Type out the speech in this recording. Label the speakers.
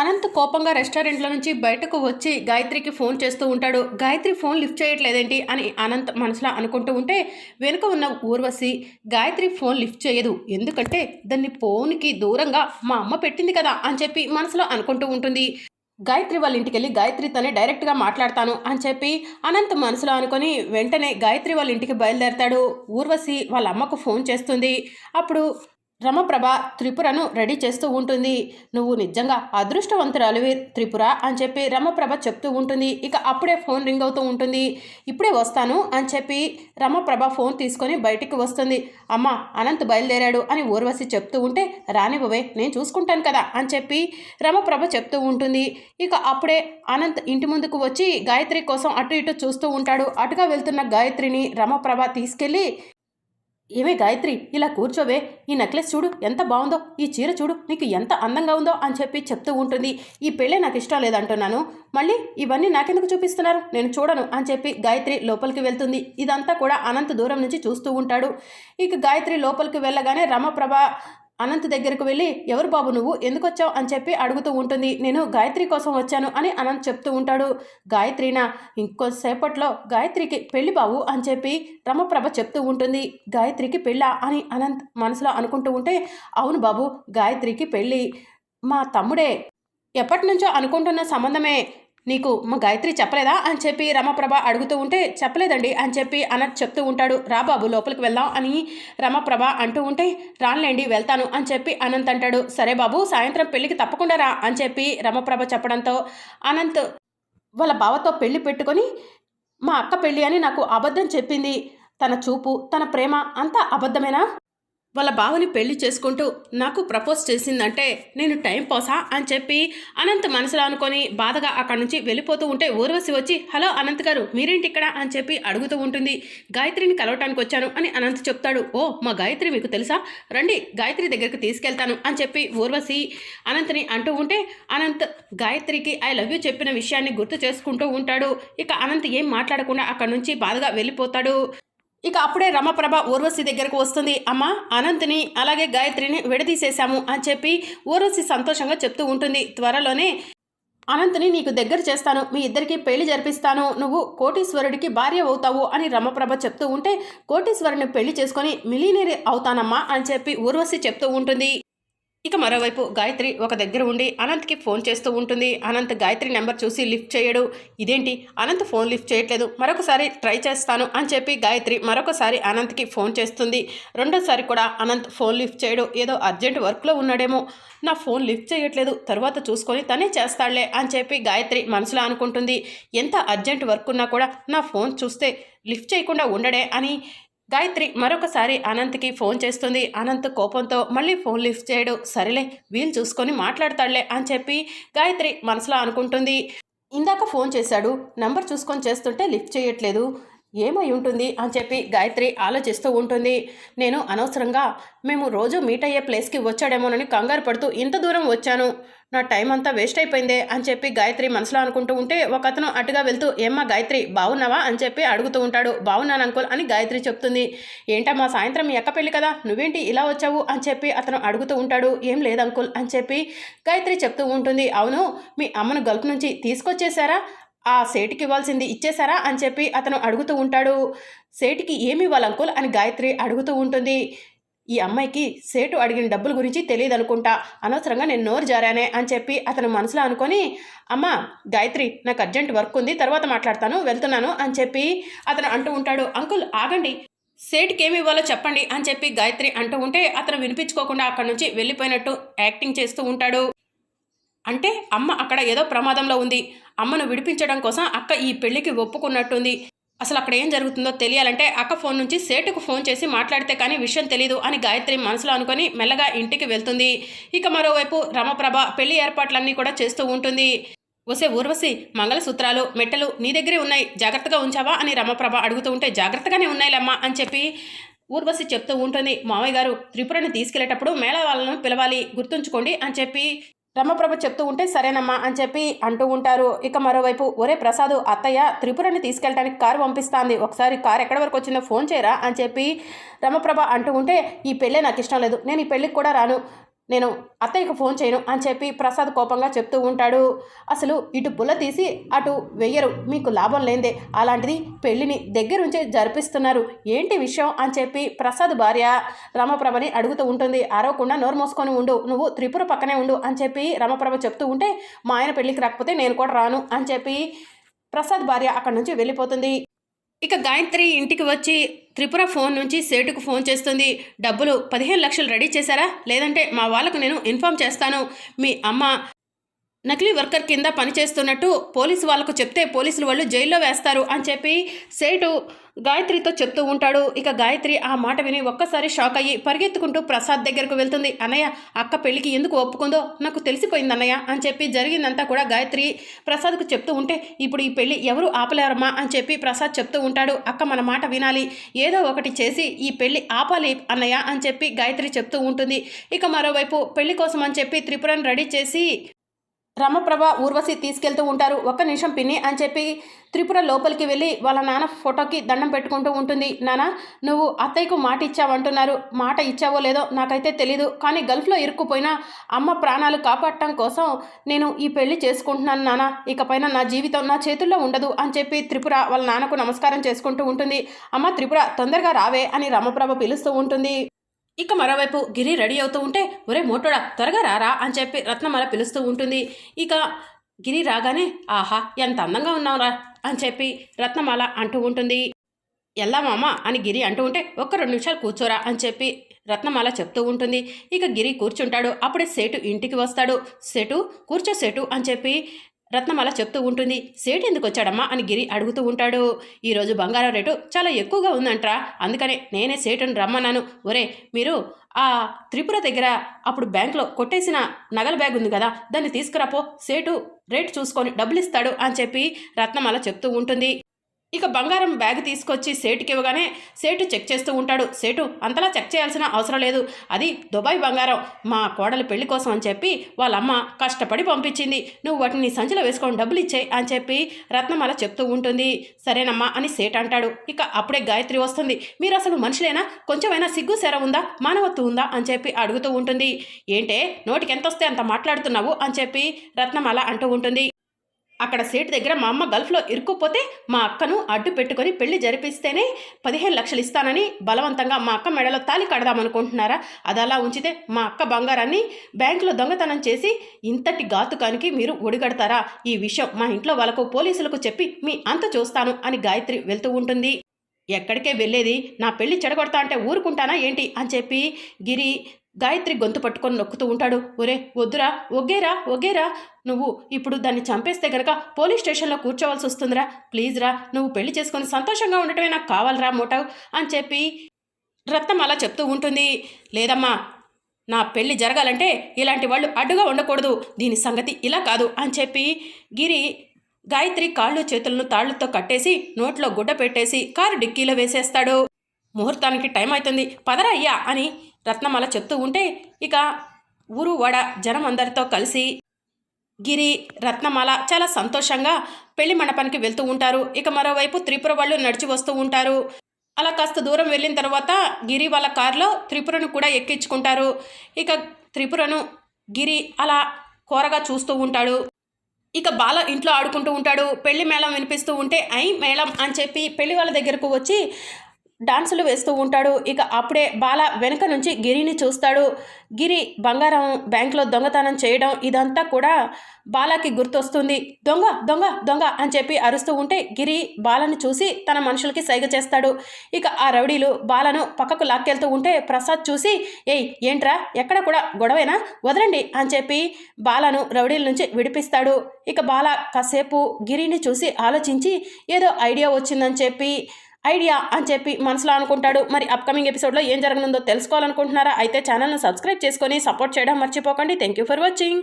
Speaker 1: అనంత్ కోపంగా రెస్టారెంట్లో నుంచి బయటకు వచ్చి గాయత్రికి ఫోన్ చేస్తూ ఉంటాడు. గాయత్రి ఫోన్ లిఫ్ట్ చేయట్లేదేంటి అని అనంత్ మనసులో అనుకుంటూ ఉంటే వెనుక ఉన్న ఊర్వశి గాయత్రి ఫోన్ లిఫ్ట్ చేయదు. ఎందుకంటే దాన్ని ఫోన్కి దూరంగా మా అమ్మ పెట్టింది కదా అని చెప్పి మనసులో అనుకుంటూ ఉంటుంది. గాయత్రి వాళ్ళ ఇంటికి వెళ్ళి గాయత్రితోనే డైరెక్ట్గా మాట్లాడతాను అని చెప్పి అనంత్ మనసులో అనుకొని వెంటనే గాయత్రి వాళ్ళ ఇంటికి బయలుదేరతాడు. ఊర్వశి వాళ్ళ అమ్మకు ఫోన్ చేస్తుంది. అప్పుడు రమప్రభ త్రిపురను రెడీ చేస్తూ ఉంటుంది. నువ్వు నిజంగా అదృష్టవంతురాలివి త్రిపుర అని చెప్పి రమప్రభ చెప్తూ ఉంటుంది. ఇక అప్పుడే ఫోన్ రింగ్ అవుతూ ఉంటుంది. ఇప్పుడే వస్తాను అని చెప్పి రమప్రభ ఫోన్ తీసుకొని బయటికి వస్తుంది. అమ్మ అనంత్ బయలుదేరాడు అని ఊర్వశి చెప్తూ ఉంటే రానివ్వవే నేను చూసుకుంటాను కదా అని చెప్పి రమప్రభ చెప్తూ ఉంటుంది. ఇక అప్పుడే అనంత్ ఇంటి ముందుకు వచ్చి గాయత్రి కోసం అటు ఇటు చూస్తూ ఉంటాడు. అటుగా వెళ్తున్న గాయత్రిని రమప్రభ తీసుకెళ్ళి ఏమే గాయత్రి ఇలా కూర్చోవే. ఈ నెక్లెస్ చూడు ఎంత బాగుందో. ఈ చీర చూడు నీకు ఎంత అందంగా ఉందో అని చెప్పి చెప్తూ ఉంటుంది. ఈ పెళ్ళే నాకు ఇష్టం లేదంటున్నాను. మళ్ళీ ఇవన్నీ నాకెందుకు చూపిస్తున్నారు? నేను చూడను అని చెప్పి గాయత్రి లోపలికి వెళ్తుంది. ఇదంతా కూడా అనంత దూరం నుంచి చూస్తూ ఉంటాడు. ఇక గాయత్రి లోపలికి వెళ్ళగానే రమప్రభ అనంత్ దగ్గరకు వెళ్ళి ఎవరు బాబు నువ్వు? ఎందుకు వచ్చావు అని చెప్పి అడుగుతూ ఉంటుంది. నేను గాయత్రి కోసం వచ్చాను అని అనంత్ చెప్తూ ఉంటాడు. గాయత్రినా ఇంకోసేపట్లో గాయత్రికి పెళ్ళి బాబు అని చెప్పి రమప్రభ చెప్తూ ఉంటుంది. గాయత్రికి పెళ్ళా? అని అనంత్ మనసులో అనుకుంటూ ఉంటే అవును బాబు గాయత్రికి పెళ్ళి మా తమ్ముడే. ఎప్పటి నుంచో అనుకుంటున్న సంబంధమే. నీకు మా గాయత్రి చెప్పలేదా? అని చెప్పి రమప్రభ అడుగుతూ ఉంటే చెప్పలేదండి అని చెప్పి అనంత్ చెప్తూ ఉంటాడు. రా బాబు లోపలికి వెళ్దాం అని రమప్రభ అంటూ ఉంటే రానులేండి వెళ్తాను అని చెప్పి అనంత్ అంటాడు. సరే బాబు సాయంత్రం పెళ్ళికి తప్పకుండా రా అని చెప్పి రమప్రభ చెప్పడంతో అనంత్ వాళ్ళ బావతో పెళ్ళి పెట్టుకొని మా అక్క పెళ్ళి అని నాకు అబద్ధం చెప్పింది. తన చూపు తన ప్రేమ అంతా అబద్ధమేనా? వాళ్ళ బావని పెళ్ళి చేసుకుంటూ నాకు ప్రపోజ్ చేసిందంటే నేను టైం పోసా అని చెప్పి అనంత్ మనసులో అనుకొని బాధగా అక్కడి నుంచి వెళ్ళిపోతూ ఉంటే ఊర్వశి వచ్చి హలో అనంత్ గారు మీరేంటి ఇక్కడ? అని చెప్పి అడుగుతూ ఉంటుంది. గాయత్రిని కలవటానికి వచ్చాను అని అనంత్ చెప్తాడు. ఓ మా గాయత్రి మీకు తెలుసా? రండి గాయత్రి దగ్గరికి తీసుకెళ్తాను అని చెప్పి ఊర్వశి అనంత్ని అంటూ ఉంటే అనంత్ గాయత్రికి ఐ లవ్ యూ చెప్పిన విషయాన్ని గుర్తు చేసుకుంటూ ఉంటాడు. ఇక అనంత్ ఏం మాట్లాడకుండా అక్కడి నుంచి బాధగా వెళ్ళిపోతాడు. ఇక అప్పుడే రమప్రభ ఊర్వశి దగ్గరకు వస్తుంది. అమ్మ అనంత్ని అలాగే గాయత్రిని విడదీసేశాము అని చెప్పి ఊర్వశి సంతోషంగా చెప్తూ ఉంటుంది. త్వరలోనే అనంత్ని నీకు దగ్గర చేస్తాను. మీ ఇద్దరికి పెళ్ళి జరిపిస్తాను. నువ్వు కోటీశ్వరుడికి భార్య అవుతావు అని రమప్రభ చెప్తూ ఉంటే కోటీశ్వరుని పెళ్ళి చేసుకొని మిలీనరీ అవుతానమ్మా అని చెప్పి ఊర్వశి చెప్తూ ఉంటుంది. ఇక మరోవైపు గాయత్రి ఒక దగ్గర ఉండి అనంత్కి ఫోన్ చేస్తూ ఉంటుంది. అనంత్ గాయత్రి నెంబర్ చూసి లిఫ్ట్ చేయడు. ఇదేంటి? అనంత్ ఫోన్ లిఫ్ట్ చేయట్లేదు. మరొకసారి ట్రై చేస్తాను అని చెప్పి గాయత్రి మరొకసారి అనంత్కి ఫోన్ చేస్తుంది. రెండోసారి కూడా అనంత్ ఫోన్ లిఫ్ట్ చేయడు. ఏదో అర్జెంట్ వర్క్లో ఉన్నాడేమో. నా ఫోన్ లిఫ్ట్ చేయట్లేదు. తర్వాత చూసుకొని తనే చేస్తాడులే అని చెప్పి గాయత్రి మనసులో అనుకుంటుంది. ఎంత అర్జెంట్ వర్క్ ఉన్నా కూడా నా ఫోన్ చూస్తే లిఫ్ట్ చేయకుండా ఉండడే అని గాయత్రి మరొకసారి అనంత్కి ఫోన్ చేస్తుంది. అనంత్ కోపంతో మళ్ళీ ఫోన్ లిఫ్ట్ చేయడు. సరేలే వీలు చూసుకొని మాట్లాడతాడులే అని చెప్పి గాయత్రి మనసులో అనుకుంటుంది. ఇందాక ఫోన్ చేశాడు. నంబర్ చూసుకొని చేస్తుంటే లిఫ్ట్ చేయట్లేదు. ఏమై ఉంటుంది అని చెప్పి గాయత్రి ఆలోచిస్తూ ఉంటుంది. నేను అనవసరంగా మేము రోజు మీట్ అయ్యే ప్లేస్కి వచ్చాడేమోనని కంగారు పడుతూ ఇంత దూరం వచ్చాను. నా టైం అంతా వేస్ట్ అయిపోయిందే అని చెప్పి గాయత్రి మనసులో అనుకుంటూ ఉంటే ఒక అతను అటుగా వెళ్తూ ఏమ్మా గాయత్రి బాగున్నావా అని చెప్పి అడుగుతూ ఉంటాడు. బాగున్నాను అంకుల్ అని గాయత్రి చెప్తుంది. ఏంటమ్మా సాయంత్రం మీ పెళ్ళి కదా నువ్వేంటి ఇలా వచ్చావు? అని చెప్పి అతను అడుగుతూ ఉంటాడు. ఏం లేదు అంకుల్ అని చెప్పి గాయత్రి చెప్తూ ఉంటుంది. అవును మీ అమ్మను గల్ఫ్ నుంచి తీసుకొచ్చేసారా ఆ సేటికి ఇవ్వాల్సింది ఇచ్చేశారా అని చెప్పి అతను అడుగుతూ ఉంటాడు. సేటికి ఏమి ఇవ్వాలి అంకుల్ అని గాయత్రి అడుగుతూ ఉంటుంది. ఈ అమ్మాయికి సేటు అడిగిన డబ్బుల గురించి తెలియదు అనుకుంటా. అనవసరంగా నేను నోరు జారానే అని చెప్పి అతను మనసులో అనుకొని అమ్మ గాయత్రి నాకు అర్జెంట్ వర్క్ ఉంది తర్వాత మాట్లాడతాను వెళ్తున్నాను అని చెప్పి అతను అంటూ ఉంటాడు. అంకుల్ ఆగండి. సేటుకి ఏమి ఇవ్వాలో చెప్పండి అని చెప్పి గాయత్రి అంటూ ఉంటే అతను వినిపించుకోకుండా అక్కడి నుంచి వెళ్ళిపోయినట్టు యాక్టింగ్ చేస్తూ ఉంటాడు. అంటే అమ్మ అక్కడ ఏదో ప్రమాదంలో ఉంది. అమ్మను విడిపించడం కోసం అక్క ఈ పెళ్ళికి ఒప్పుకున్నట్టుంది. అసలు అక్కడ ఏం జరుగుతుందో తెలియాలంటే అక్క ఫోన్ నుంచి సేటుకు ఫోన్ చేసి మాట్లాడితే కానీ విషయం తెలియదు అని గాయత్రి మనసులో అనుకొని మెల్లగా ఇంటికి వెళ్తుంది. ఇక మరోవైపు రమప్రభ పెళ్ళి ఏర్పాట్లన్నీ కూడా చేస్తూ ఉంటుంది. వసే ఊర్వశి మంగళసూత్రాలు మెట్టలు నీ దగ్గరే ఉన్నాయి. జాగ్రత్తగా ఉంచావా అని రమప్రభ అడుగుతూ ఉంటే జాగ్రత్తగానే ఉన్నాయిలమ్మా అని చెప్పి ఊర్వశి చెప్తూ ఉంటుంది. మామయ్య గారు త్రిపురని తీసుకెళ్ళేటప్పుడు మేళ వాళ్ళను పిలవాలి గుర్తుంచుకోండి అని చెప్పి రమప్రభ చెప్తూ ఉంటే సరేనమ్మా అని చెప్పి అంటూ ఉంటారు. ఇక మరోవైపు ఒరే ప్రసాదు అత్తయ్య త్రిపురని తీసుకెళ్ళడానికి కారు పంపిస్తాంది. ఒకసారి కారు ఎక్కడి వరకు వచ్చిందో ఫోన్ చేయరా అని చెప్పి రమప్రభ అంటూ ఉంటే ఈ పెళ్ళే నాకు ఇష్టం లేదు. నేను ఈ పెళ్ళికి కూడా రాను. నేను అత్తయ్యకు ఫోన్ చేయను అని చెప్పి ప్రసాద్ కోపంగా చెప్తూ ఉంటాడు. అసలు ఇటు పుల్ల తీసి అటు వెయ్యరు. మీకు లాభం లేదే అలాంటిది పెళ్ళిని దగ్గరుంచే జరిపిస్తున్నారు. ఏంటి విషయం అని చెప్పి ప్రసాద్ భార్య రమప్రభని అడుగుతూ ఉంటుంది. అరవకుండా నోరు మోసుకొని ఉండు. నువ్వు త్రిపుర పక్కనే ఉండు అని చెప్పి రమప్రభ చెప్తూ ఉంటే మా ఆయన పెళ్ళికి రాకపోతే నేను కూడా రాను అని చెప్పి ప్రసాద్ భార్య అక్కడి నుంచి వెళ్ళిపోతుంది. ఇక గాయత్రి ఇంటికి వచ్చి త్రిపుర ఫోన్ నుంచి సేటుకు ఫోన్ చేస్తుంది. డబ్బులు పదిహేను లక్షలు రెడీ చేశారా? లేదంటే మా వాళ్ళకు నేను ఇన్ఫామ్ చేస్తాను. మీ అమ్మ నకిలీ వర్కర్ కింద పనిచేస్తున్నట్టు పోలీసు వాళ్ళకు చెప్తే పోలీసులు వాళ్ళు జైల్లో వేస్తారు అని చెప్పి సేటు గాయత్రితో చెప్తూ ఉంటాడు. ఇక గాయత్రి ఆ మాట విని ఒక్కసారి షాక్ అయ్యి పరిగెత్తుకుంటూ ప్రసాద్ దగ్గరకు వెళ్తుంది. అన్నయ్య అక్క పెళ్ళికి ఎందుకు ఒప్పుకుందో నాకు తెలిసిపోయింది అన్నయ్య అని చెప్పి జరిగిందంతా కూడా గాయత్రి ప్రసాద్కు చెప్తూ ఉంటే ఇప్పుడు ఈ పెళ్ళి ఎవరు ఆపలేరమ్మా అని చెప్పి ప్రసాద్ చెప్తూ ఉంటాడు. అక్క మన మాట వినాలి. ఏదో ఒకటి చేసి ఈ పెళ్ళి ఆపాలి అన్నయ్య అని చెప్పి గాయత్రి చెప్తూ ఉంటుంది. ఇక మరోవైపు పెళ్ళి కోసం అని చెప్పి త్రిపురను రెడీ చేసి రమప్రభ ఊర్వశి తీసుకెళ్తూ ఉంటారు. ఒక్క నిమిషం పిన్ని అని చెప్పి త్రిపుర లోపలికి వెళ్ళి వాళ్ళ నాన్న ఫోటోకి దండం పెట్టుకుంటూ ఉంటుంది. నాన్న నువ్వు అత్తయ్యకు మాట ఇచ్చావంటున్నారు. మాట ఇచ్చావో లేదో నాకైతే తెలీదు. కానీ గల్ఫ్లో ఇరుక్కుపోయినా అమ్మ ప్రాణాలు కాపాడటం కోసం నేను ఈ పెళ్ళి చేసుకుంటున్నాను నాన్న. ఇకపైన నా జీవితం నా చేతుల్లో ఉండదు అని చెప్పి త్రిపుర వాళ్ళ నాన్నకు నమస్కారం చేసుకుంటూ ఉంటుంది. అమ్మ త్రిపుర తొందరగా రావే అని రమప్రభ పిలుస్తూ ఉంటుంది. ఇక మరోవైపు గిరి రెడీ అవుతూ ఉంటే ఒరే మోటోడా త్వరగా రారా అని చెప్పి రత్నమాల పిలుస్తూ ఉంటుంది. ఇక గిరి రాగానే ఆహా ఎంత అందంగా ఉన్నావురా అని చెప్పి రత్నమాల అంటూ ఉంటుంది. ఎల్లామామ అని గిరి అంటూ ఉంటే ఒక్క రెండు నిమిషాలు కూర్చోరా అని చెప్పి రత్నమాల చెప్తూ ఉంటుంది. ఇక గిరి కూర్చుంటాడు. అప్పుడే సేటు ఇంటికి వస్తాడు. సేటు కూర్చో సేటు అని చెప్పి రత్నమాల చెప్తూ ఉంటుంది. సేటు ఎందుకు వచ్చాడమ్మా అని గిరి అడుగుతూ ఉంటాడు. ఈరోజు బంగారం రేటు చాలా ఎక్కువగా ఉందంట్రా. అందుకనే నేనే సేటును రమ్మన్నాను. ఒరే మీరు ఆ త్రిపుర దగ్గర అప్పుడు బ్యాంక్లో కొట్టేసిన నగల బ్యాగ్ ఉంది కదా దాన్ని తీసుకురాపో సేటు రేటు చూసుకొని డబ్బులు ఇస్తాడు అని చెప్పి రత్నమాల చెప్తూ ఉంటుంది. ఇక బంగారం బ్యాగ్ తీసుకొచ్చి సేటుకి ఇవ్వగానే సేటు చెక్ చేస్తూ ఉంటాడు. సేటు అంతలా చెక్ చేయాల్సిన అవసరం లేదు. అది దుబాయ్ బంగారం. మా కోడలి పెళ్ళి కోసం అని చెప్పి వాళ్ళమ్మ కష్టపడి పంపించింది. నువ్వు వాటిని సంచిలో వేసుకొని డబ్బులు ఇచ్చాయి అని చెప్పి రత్నమాల చెప్తూ ఉంటుంది. సరేనమ్మా అని సేట్ అంటాడు. ఇక అప్పుడే గాయత్రి వస్తుంది. మీరు అసలు మనుషులేనా? కొంచెమైనా సిగ్గు సెర ఉందా? మానవత్వం ఉందా? అని చెప్పి అడుగుతూ ఉంటుంది. ఏంటే నోటికి ఎంత వస్తే అంత మాట్లాడుతున్నావు? అని చెప్పి రత్నమాల అంటూ ఉంటుంది. అక్కడ సీటు దగ్గర మా అమ్మ గల్ఫ్లో ఇరుక్కుపోతే మా అక్కను అడ్డు పెట్టుకొని పెళ్ళి జరిపిస్తేనే పదిహేను లక్షలు ఇస్తానని బలవంతంగా మా అక్క మెడలో తాలి కడదామనుకుంటున్నారా? అది అలా ఉంచితే మా అక్క బంగారాన్ని బ్యాంకులో దొంగతనం చేసి ఇంతటి ఘాతుకానికి మీరు ఒడిగడతారా? ఈ విషయం మా ఇంట్లో వాళ్ళకు పోలీసులకు చెప్పి మీ అంత చూస్తాను అని గాయత్రి వెళ్తూ ఉంటుంది. ఎక్కడికే వెళ్ళేది? నా పెళ్ళి చెడగొడతా అంటే ఊరుకుంటానా ఏంటి? అని చెప్పి గిరి గాయత్రి గొంతు పట్టుకొని నొక్కుతూ ఉంటాడు. ఒరే వద్దురా ఒగ్గేరా ఒగ్గేరా. నువ్వు ఇప్పుడు దాన్ని చంపేస్తే గనక పోలీస్ స్టేషన్లో కూర్చోవాల్సి వస్తుందిరా. ప్లీజ్ రా నువ్వు పెళ్ళి చేసుకొని సంతోషంగా ఉండటమే నాకు కావాలరా మోటావు అని చెప్పి రత్నం అలా చెప్తూ ఉంటుంది. లేదమ్మా నా పెళ్ళి జరగాలంటే ఇలాంటి వాళ్ళు అడ్డుగా ఉండకూడదు. దీని సంగతి ఇలా కాదు అని చెప్పి గిరి గాయత్రి కాళ్ళు చేతులను తాళ్ళతో కట్టేసి నోట్లో గుడ్డ పెట్టేసి కారు డిక్కీలో వేసేస్తాడు. ముహూర్తానికి టైం అవుతుంది. పదరా అయ్యా అని రత్నమాల చెప్తూ ఉంటే ఇక ఊరు వడ జనం అందరితో కలిసి గిరి రత్నమాల చాలా సంతోషంగా పెళ్ళి మండపానికి వెళ్తూ ఉంటారు. ఇక మరోవైపు త్రిపుర వాళ్ళు నడిచి వస్తూ ఉంటారు. అలా కాస్త దూరం వెళ్ళిన తర్వాత గిరి వాళ్ళ కారులో త్రిపురను కూడా ఎక్కించుకుంటారు. ఇక త్రిపురను గిరి అలా కోరగా చూస్తూ ఉంటాడు. ఇక బాల ఇంట్లో ఆడుకుంటూ ఉంటాడు. పెళ్ళి మేళం వినిపిస్తూ ఉంటే ఐ మేళం అని చెప్పి పెళ్ళి వాళ్ళ దగ్గరకు వచ్చి డాన్సులు వేస్తూ ఉంటాడు. ఇక అప్పుడే బాల వెనుక నుంచి గిరిని చూస్తాడు. గిరి బంగారం బ్యాంక్లో దొంగతనం చేయడం ఇదంతా కూడా బాలాకి గుర్తొస్తుంది. దొంగ దొంగ దొంగ అని చెప్పి అరుస్తూ ఉంటే గిరి బాలను చూసి తన మనుషులకి సైగ చేస్తాడు. ఇక ఆ రౌడీలు బాలను పక్కకు లాక్కెళ్తూ ఉంటే ప్రసాద్ చూసి ఏయ్ ఏంట్రా? ఎక్కడ కూడా గొడవేనా? వదలండి అని చెప్పి బాలను రౌడీల నుంచి విడిపిస్తాడు. ఇక బాల కాసేపు గిరిని చూసి ఆలోచించి ఏదో ఐడియా వచ్చిందని చెప్పి ఐడియా అని చెప్పి మనసులో అనుకుంటాడు. మరి అప్కమింగ్ ఎపిసోడ్లో ఏం జరగనుందో తెలుసుకోవాలనుకుంటున్నారా? అయితే ఛానల్ను సబ్స్క్రైబ్ చేసుకొని సపోర్ట్ చేయడం మర్చిపోకండి. Thank you for watching